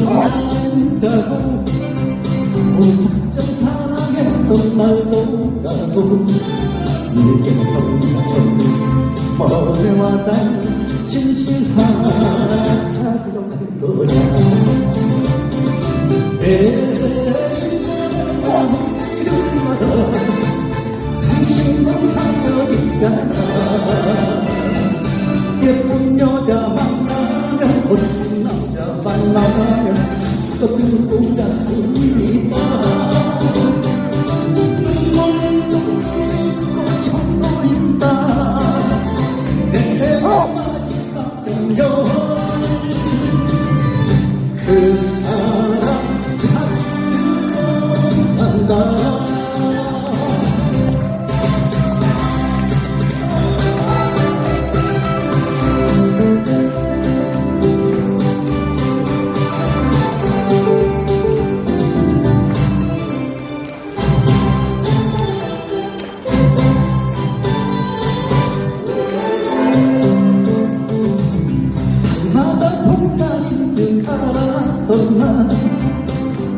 사랑했던 날도 무작정 사랑했던 날도라고 이제 점차점 멀리와 달 진실하나 찾으러 갈 거야 에이 나를 당신만 사랑했다 또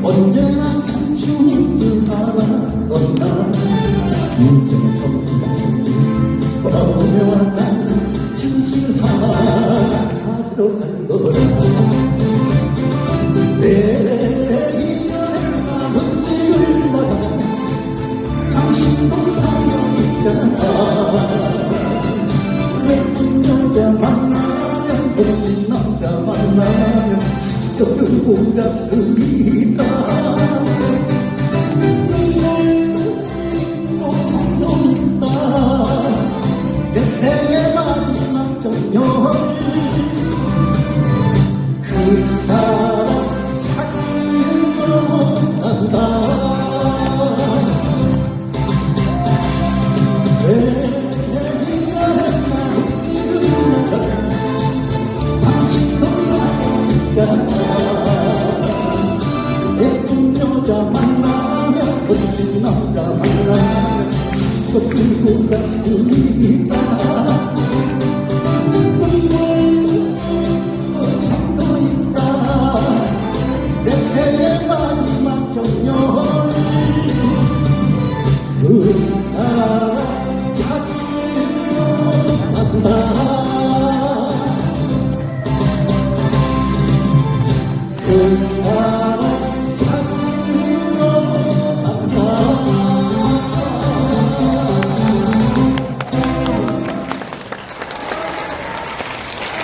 언제나 청춘인 줄 알았던 나 인생의 정답인지 돌아오며 난 진실 하나 찾으러 갈 거다. 내 떠들고 가슴이다 남자 만나면 또 들고 가슴이다 눈